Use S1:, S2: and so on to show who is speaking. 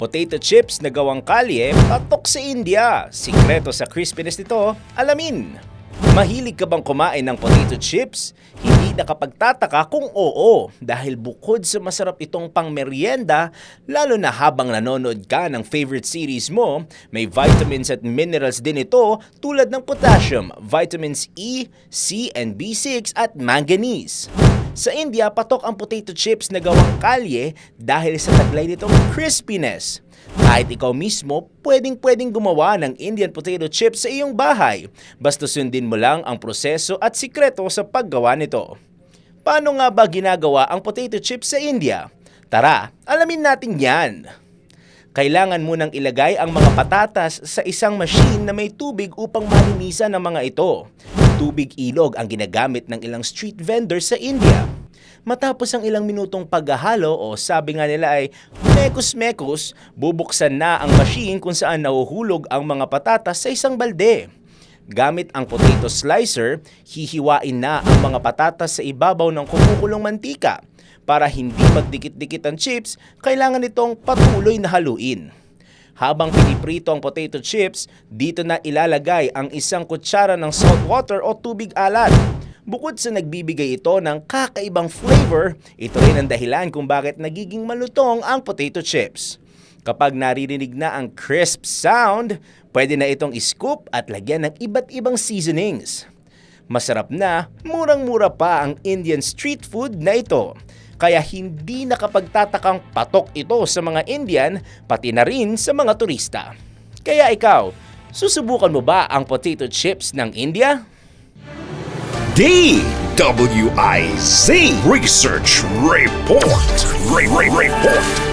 S1: Potato chips na gawang kalye, patok sa India. Sikreto sa crispiness nito, alamin. Mahilig ka bang kumain ng potato chips? Hindi nakapagtataka kung oo dahil bukod sa masarap itong pangmeryenda, lalo na habang nanonood ka ng favorite series mo, may vitamins at minerals din ito tulad ng potassium, vitamins E, C, and B6 at manganese. Sa India, patok ang potato chips na gawang kalye dahil sa taglay nitong crispiness. Kahit ikaw mismo, pwedeng-pwedeng gumawa ng Indian potato chips sa iyong bahay. Basta sundin mo lang ang proseso at sikreto sa paggawa nito. Paano nga ba ginagawa ang potato chips sa India? Tara, alamin natin yan! Kailangan munang ilagay ang mga patatas sa isang machine na may tubig upang malinisan ang mga ito. Tubig ilog ang ginagamit ng ilang street vendors sa India. Matapos ang ilang minutong paghahalo o sabi nga nila ay mekos-mekos, bubuksan na ang machine kung saan nahuhulog ang mga patatas sa isang balde. Gamit ang potato slicer, hihiwain na ang mga patatas sa ibabaw ng kumukulong mantika. Para hindi magdikit-dikit ang chips, kailangan itong patuloy na haluin. Habang piniprito ang potato chips, dito na ilalagay ang isang kutsara ng salt water o tubig alat. Bukod sa nagbibigay ito ng kakaibang flavor, ito rin ang dahilan kung bakit nagiging malutong ang potato chips. Kapag naririnig na ang crisp sound, pwede na itong iscoop at lagyan ng iba't ibang seasonings. Masarap na, murang-mura pa ang Indian street food na ito. Kaya hindi nakapagtatakang patok ito sa mga Indian, pati na rin sa mga turista. Kaya ikaw, susubukan mo ba ang potato chips ng India?
S2: DWIZ Research Report. Re- Re- Report.